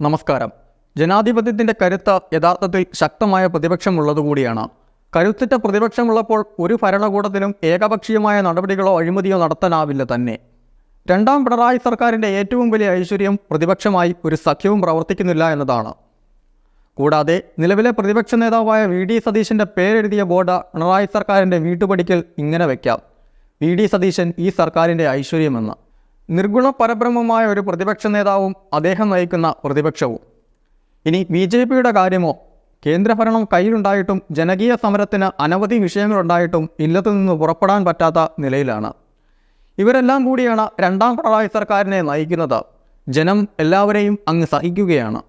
നമസ്കാരം. ജനാധിപത്യത്തിന്റെ കരുത്ത് യഥാർത്ഥത്തിൽ ശക്തമായ പ്രതിപക്ഷമുള്ളതുകൂടിയാണ്. കരുത്തുറ്റ പ്രതിപക്ഷമുള്ളപ്പോൾ ഒരു ഭരണകൂടത്തിനും ഏകപക്ഷീയമായ നടപടികളോ അഴിമതിയോ നടത്താനാവില്ല തന്നെ. രണ്ടാം പിണറായി സർക്കാരിന്റെ ഏറ്റവും വലിയ ഐശ്വര്യം പ്രതിപക്ഷമായി ഒരു സഖ്യവും പ്രവർത്തിക്കുന്നില്ല എന്നതാണ്. കൂടാതെ നിലവിലെ പ്രതിപക്ഷ നേതാവായ വി ഡി സതീശന്റെ പേരെഴുതിയ ബോർഡ് പിണറായി സർക്കാരിന്റെ വീട്ടുപടിക്കൽ ഇങ്ങനെ വയ്ക്കാം വി ഡി സതീശൻ ഈ സർക്കാരിന്റെ ഐശ്വര്യമെന്ന്. നിർഗുണ പരബ്രഹ്മമായ ഒരു പ്രതിപക്ഷ നേതാവും അദ്ദേഹം നയിക്കുന്ന പ്രതിപക്ഷവും. ഇനി ബി ജെ പിയുടെ കാര്യമോ? കേന്ദ്രഭരണം കയ്യിലുണ്ടായിട്ടും ജനകീയ സമരത്തിന് അനവധി വിഷയങ്ങളുണ്ടായിട്ടും ഇല്ലത്തു നിന്ന് പുറപ്പെടാൻ പറ്റാത്ത നിലയിലാണ്. ഇവരെല്ലാം കൂടിയാണ് രണ്ടാം പിണറായി സർക്കാരിനെ നയിക്കുന്നത്. ജനം എല്ലാവരെയും അങ്ങ് സഹിക്കുകയാണ്.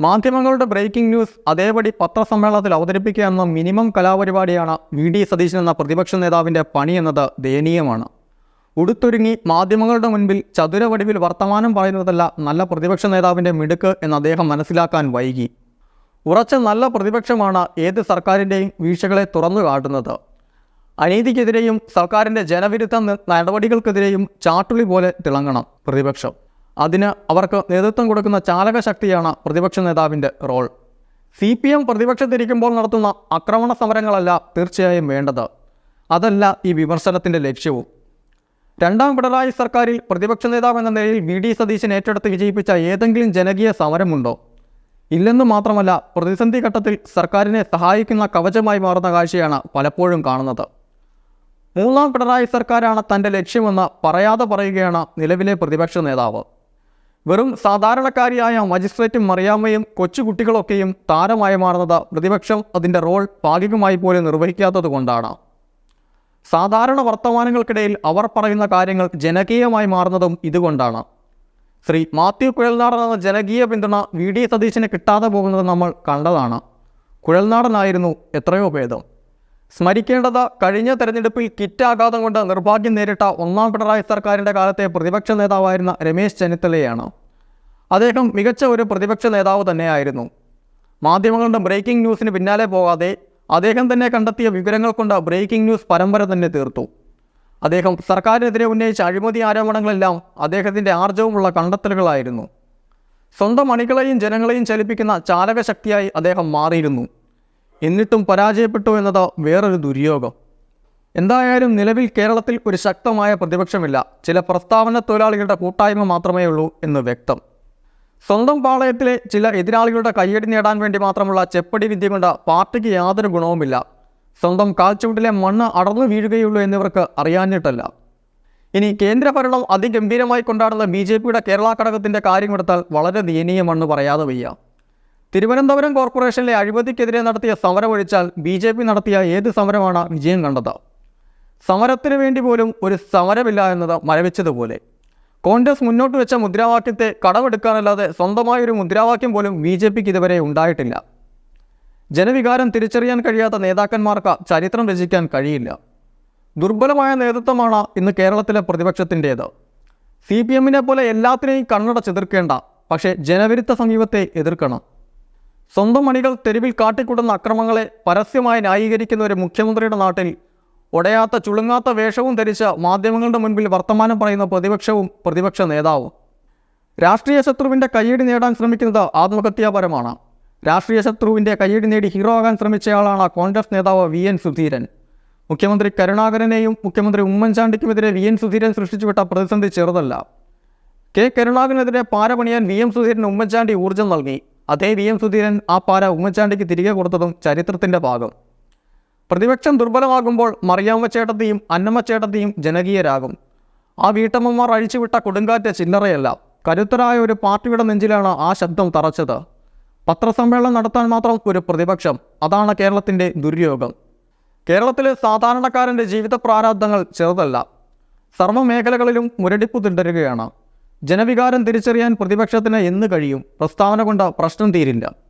മാധ്യമങ്ങളുടെ ബ്രേക്കിംഗ് ന്യൂസ് അതേപടി പത്രസമ്മേളനത്തിൽ അവതരിപ്പിക്കുക എന്ന മിനിമം കലാപരിപാടിയാണ് വി ഡി സതീശൻ എന്ന പ്രതിപക്ഷ നേതാവിന്റെ പണിയെന്നത് ദയനീയമാണ്. ഉടുത്തൊരുങ്ങി മാധ്യമങ്ങളുടെ മുൻപിൽ ചതുരവടിവിൽ വർത്തമാനം പറയുന്നതല്ല നല്ല പ്രതിപക്ഷ നേതാവിന്റെ മിടുക്ക് എന്ന് അദ്ദേഹം മനസ്സിലാക്കാൻ വൈകി. ഉറച്ച നല്ല പ്രതിപക്ഷമാണ് ഏത് സർക്കാരിന്റെയും വീഴ്ചകളെ തുറന്നു കാട്ടുന്നത്. അനീതിക്കെതിരെയും സർക്കാരിന്റെ ജനവിരുദ്ധ നടപടികൾക്കെതിരെയും ചാട്ടുളി പോലെ തിളങ്ങണം പ്രതിപക്ഷം. അതിന് അവർക്ക് നേതൃത്വം കൊടുക്കുന്ന ചാലകശക്തിയാണ് പ്രതിപക്ഷ നേതാവിന്റെ റോൾ. സി പി എം പ്രതിപക്ഷത്തിരിക്കുമ്പോൾ നടത്തുന്ന ആക്രമണ സമരങ്ങളല്ല തീർച്ചയായും വേണ്ടത്. അതല്ല ഈ വിമർശനത്തിന്റെ ലക്ഷ്യവും. രണ്ടാം പിണറായി സർക്കാരിൽ പ്രതിപക്ഷ നേതാവ് എന്ന നിലയിൽ വി ഡി സതീശൻ ഏറ്റെടുത്ത് വിജയിപ്പിച്ച ഏതെങ്കിലും ജനകീയ സമരമുണ്ടോ? ഇല്ലെന്നു മാത്രമല്ല പ്രതിസന്ധി ഘട്ടത്തിൽ സർക്കാരിനെ സഹായിക്കുന്ന കവചമായി മാറുന്ന കാഴ്ചയാണ് പലപ്പോഴും കാണുന്നത്. മൂന്നാം പിണറായി സർക്കാരാണ് തന്റെ ലക്ഷ്യമെന്ന് പറയാതെ പറയുകയാണ് നിലവിലെ പ്രതിപക്ഷ നേതാവ്. വെറും സാധാരണക്കാരിയായ മജിസ്ട്രേറ്റും മറിയാമ്മയും കൊച്ചുകുട്ടികളൊക്കെയും താരമായി മാറുന്നത് പ്രതിപക്ഷം അതിന്റെ റോൾ ഭാഗികമായി പോലും നിർവഹിക്കാത്തത് കൊണ്ടാണ് സാധാരണ വർത്തമാനങ്ങൾക്കിടയിൽ അവർ പറയുന്ന കാര്യങ്ങൾ ജനകീയമായി മാറുന്നതും ഇതുകൊണ്ടാണ്. ശ്രീ മാത്യു കുഴൽനാടൻ എന്ന ജനകീയ പിന്തുണ വി. ഡി. സതീശന് കിട്ടാതെ പോകുന്നത് നമ്മൾ കണ്ടതാണ്. കുഴൽനാടനായിരുന്നു എത്രയോ ഭേദം. സ്മരിക്കേണ്ടത് കഴിഞ്ഞ തെരഞ്ഞെടുപ്പിൽ കിറ്റ് ആഘാതം കൊണ്ട് നിർഭാഗ്യം നേരിട്ട ഒന്നാം പിണറായി സർക്കാരിന്റെ കാലത്തെ പ്രതിപക്ഷ നേതാവായിരുന്ന രമേശ് ചെന്നിത്തലയാണ്. അദ്ദേഹം മികച്ച ഒരു പ്രതിപക്ഷ നേതാവ് തന്നെയായിരുന്നു. മാധ്യമങ്ങളുടെ ബ്രേക്കിംഗ് ന്യൂസിന് പിന്നാലെ പോകാതെ അദ്ദേഹം തന്നെ കണ്ടെത്തിയ വിവരങ്ങൾ കൊണ്ട് ബ്രേക്കിംഗ് ന്യൂസ് പരമ്പര തന്നെ തീർത്തു. അദ്ദേഹം സർക്കാരിനെതിരെ ഉന്നയിച്ച അഴിമതി ആരോപണങ്ങളെല്ലാം അദ്ദേഹത്തിന്റെ ആർജവുമുള്ള കണ്ടെത്തലുകളായിരുന്നു. സ്വന്തം അണികളെയും ജനങ്ങളെയും ചലിപ്പിക്കുന്ന ചാലകശക്തിയായി അദ്ദേഹം മാറിയിരുന്നു. എന്നിട്ടും പരാജയപ്പെട്ടു എന്നത് വേറൊരു ദുര്യോഗം. എന്തായാലും നിലവിൽ കേരളത്തിൽ ഒരു ശക്തമായ പ്രതിപക്ഷമില്ല. ചില പ്രസ്താവന തൊഴിലാളികളുടെ കൂട്ടായ്മ മാത്രമേ ഉള്ളൂ എന്ന് വ്യക്തം. സ്വന്തം പാളയത്തിലെ ചില എതിരാളികളുടെ കയ്യടി നേടാൻ വേണ്ടി മാത്രമുള്ള ചെപ്പടി വിദ്യ കൊണ്ട് പാർട്ടിക്ക് യാതൊരു ഗുണവുമില്ല. സ്വന്തം കാൽച്ചുവട്ടിലെ മണ്ണ് അടർന്നു വീഴുകയുള്ളൂ എന്നിവർക്ക് അറിയാഞ്ഞിട്ടല്ല. ഇനി കേന്ദ്രഭരണം അതിഗംഭീരമായി കൊണ്ടാടുന്ന ബി ജെ പിയുടെ കേരള ഘടകത്തിന്റെ കാര്യമെടുത്താൽ വളരെ ദയനീയമെന്ന് പറയാതെ വയ്യ. തിരുവനന്തപുരം കോർപ്പറേഷനിലെ അഴിമതിക്കെതിരെ നടത്തിയ സമരമൊഴിച്ചാൽ ബി ജെ പി നടത്തിയ ഏത് സമരമാണ് വിജയം കണ്ടത്? സമരത്തിന് വേണ്ടി പോലും ഒരു സമരമില്ല എന്നത് മരവിച്ചതുപോലെ. കോൺഗ്രസ് മുന്നോട്ട് വെച്ച മുദ്രാവാക്യത്തെ കടമെടുക്കാനല്ലാതെ സ്വന്തമായൊരു മുദ്രാവാക്യം പോലും ബി ജെ പിക്ക് ഇതുവരെ ഉണ്ടായിട്ടില്ല. ജനവികാരം തിരിച്ചറിയാൻ കഴിയാത്ത നേതാക്കന്മാർക്ക് ചരിത്രം രചിക്കാൻ കഴിയില്ല. ദുർബലമായ നേതൃത്വമാണ് ഇന്ന് കേരളത്തിലെ പ്രതിപക്ഷത്തിന്റേത്. സി പി എമ്മിനെ പോലെ എല്ലാത്തിനെയും കണ്ണടച്ചെതിർക്കേണ്ട പക്ഷേ ജനവിരുദ്ധ സമീപത്തെ എതിർക്കണം. സ്വന്തം മണികൾ തെരുവിൽ കാട്ടിക്കൂട്ടുന്ന അക്രമങ്ങളെ പരസ്യമായി ന്യായീകരിക്കുന്ന ഒരു മുഖ്യമന്ത്രിയുടെ നാട്ടിൽ ഉടയാത്ത ചുളുങ്ങാത്ത വേഷവും ധരിച്ച മാധ്യമങ്ങളുടെ മുൻപിൽ വർത്തമാനം പറയുന്ന പ്രതിപക്ഷവും പ്രതിപക്ഷ നേതാവും. രാഷ്ട്രീയ ശത്രുവിന്റെ കയ്യടി നേടാൻ ശ്രമിക്കുന്നത് ആത്മഹത്യാപരമാണ്. രാഷ്ട്രീയ ശത്രുവിന്റെ കയ്യടി നേടി ഹീറോ ആകാൻ ശ്രമിച്ചയാളാണ് കോൺഗ്രസ് നേതാവ് വി എൻ സുധീരൻ. മുഖ്യമന്ത്രി കരുണാകരനെയും മുഖ്യമന്ത്രി ഉമ്മൻചാണ്ടിക്കുമെതിരെ വി എൻ സുധീരൻ സൃഷ്ടിച്ചുവിട്ട പ്രതിസന്ധി ചെറുതല്ല. കെ കരുണാകരനെതിരെ പാര പണിയാൻ വി എം സുധീരൻ ഉമ്മൻചാണ്ടി ഊർജം നൽകി. അതേ വി എം സുധീരൻ ആ പാര ഉമ്മൻചാണ്ടിക്ക് തിരികെ കൊടുത്തതും ചരിത്രത്തിന്റെ ഭാഗം. പ്രതിപക്ഷം ദുർബലമാകുമ്പോൾ മറിയാമ്മ ചേട്ടത്തിയും അന്നമ്മ ചേട്ടത്തിയും ജനകീയരാകും. ആ വീട്ടമ്മമാർ അഴിച്ചുവിട്ട കൊടുങ്കാറ്റ് ചില്ലറയല്ല. കരുത്തരായ ഒരു പാർട്ടിയുടെ നെഞ്ചിലാണ് ആ ശബ്ദം തറച്ചത്. പത്രസമ്മേളനം നടത്താൻ മാത്രം ഒരു പ്രതിപക്ഷം. അതാണ് കേരളത്തിന്റെ ദുര്യോഗം. കേരളത്തിലെ സാധാരണക്കാരന്റെ ജീവിത പ്രാരാബ്ദങ്ങൾ ചെറുതല്ല. സർവമേഖലകളിലും മുരടിപ്പ് തുടരുകയാണ്. ജനവികാരം തിരിച്ചറിയാൻ പ്രതിപക്ഷത്തിന് എന്ന് കഴിയും? പ്രസ്താവന കൊണ്ട് പ്രശ്നം തീരില്ല.